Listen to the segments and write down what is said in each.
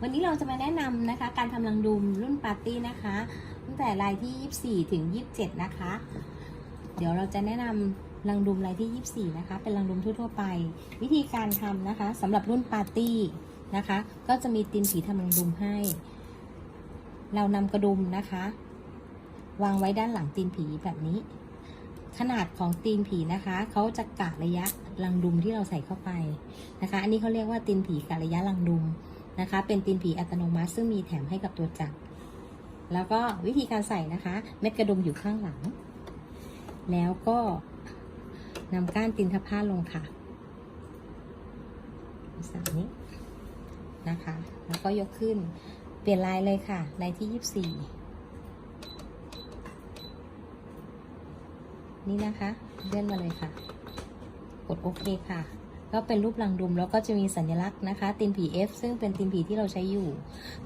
วันนี้เราจะมาแนะนำนะคะ การทำรังดุมรุ่นปาร์ตี้นะคะ ตั้งแต่ลายที่ 24 ถึง 27 นะคะ เดี๋ยวเราจะแนะนำรังดุมลายที่ 24 นะคะ เป็นรังดุมทั่วๆไป วิธีการทำนะคะสำหรับรุ่นปาร์ตี้นะคะ ก็จะมีตีนผีทำรังดุมให้ เรานำกระดุมนะคะ วางไว้ด้านหลังตีนผีแบบนี้ ขนาดของตีนผีนะคะเขาจะกะระยะรังดุมที่เราใส่เข้าไปนะคะ อันนี้เขาเรียกว่าตีนผีกะระยะรังดุม นะคะ เป็นตีนผีอัตโนมัติ ซึ่งมีแถมให้กับตัวจักร แล้วก็วิธีการใส่นะคะ เม็ดกระดุมอยู่ข้างหลัง แล้วก็นำก้านตีนทับผ้าลงค่ะใส่นี้นะคะ แล้วก็ยกขึ้น เปลี่ยนลายเลยค่ะ ลายที่24นี่นะคะ เลื่อนมาเลยค่ะ กดโอเคค่ะ ก็เป็นรูปรังดุมแล้วก็จะมีสัญลักษณ์นะคะตีนผี F ซึ่งเป็นตีนผีที่เราใช้อยู่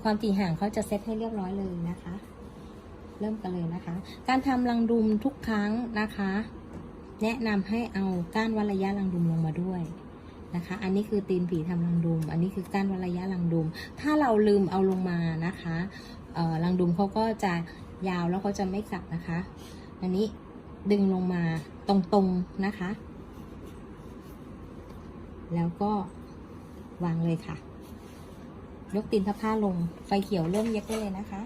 ความถี่ห่างเขาจะเซตให้เรียบร้อยเลยนะคะ เริ่มกันเลยนะคะ การทำรังดุมทุกครั้งนะคะ แนะนำให้เอาก้านวัดระยะรังดุมลงมาด้วยนะคะ อันนี้คือตีนผีทำรังดุม อันนี้คือก้านวัดระยะรังดุม ถ้าเราลืมเอาลงมานะคะเอ่อรังดุมเขาก็จะยาวแล้วเขาจะไม่กลับนะคะ อันนี้ดึงลงมาตรงๆนะคะ แล้วก็วางเลยค่ะ ยกตีนทับผ้าลง ไฟเขียวเริ่มเย็บได้เลยนะคะ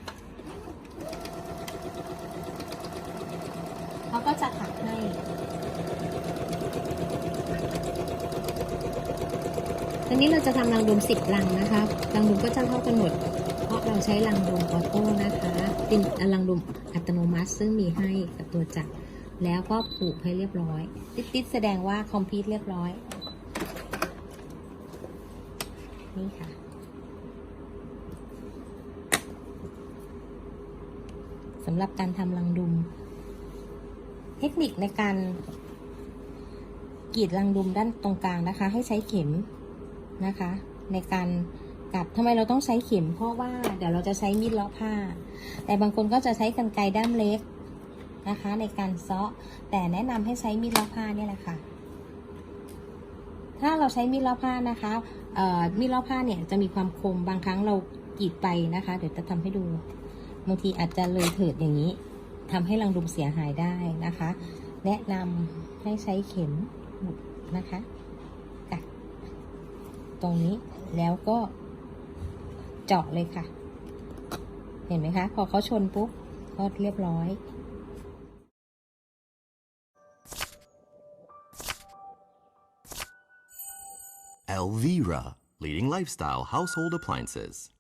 เขาก็จะถักให้ทีนี้เราจะทำรังดุมสิบรังนะคะ รังดุมก็จะเท่ากันหมด เพราะเราใช้รังดุมออโต้นะคะเป็นรังดุมอัตโนมัติ ซึ่งมีให้กับตัวจักรแล้วก็ผูกให้เรียบร้อย ติ๊ดๆแสดงว่าคอมพิวต์เรียบร้อย นี่ค่ะ สำหรับการทำรังดุม เทคนิคในการกรีดรังดุมด้านตรงกลางนะคะ ให้ใช้เข็มนะคะ ในการกัดทำไมเราต้องใช้เข็ม เพราะว่าเดี๋ยวเราจะใช้มีดเลาะผ้า แต่บางคนก็จะใช้กรรไกรด้ามเล็กนะคะ ในการเซาะแต่แนะนำให้ใช้มีดเลาะผ้าเนี่ยแหละค่ะ ถ้าเราใช้มีดเลาะผ้านะคะเอ่อมีดเลาะผ้าเนี่ยจะมีความคมบางครั้งเรากรีดไปนะคะ เดี๋ยวจะทำให้ดูบางทีอาจจะเลยเถิดอย่างนี้ทำให้รังดุมเสียหายได้นะคะ แนะนำให้ใช้เข็มนะคะกัดตรงนี้แล้วก็เจาะเลยค่ะ เห็นไหมคะ พอเขาชนปุ๊บก็เรียบร้อย Elvira, leading lifestyle household appliances.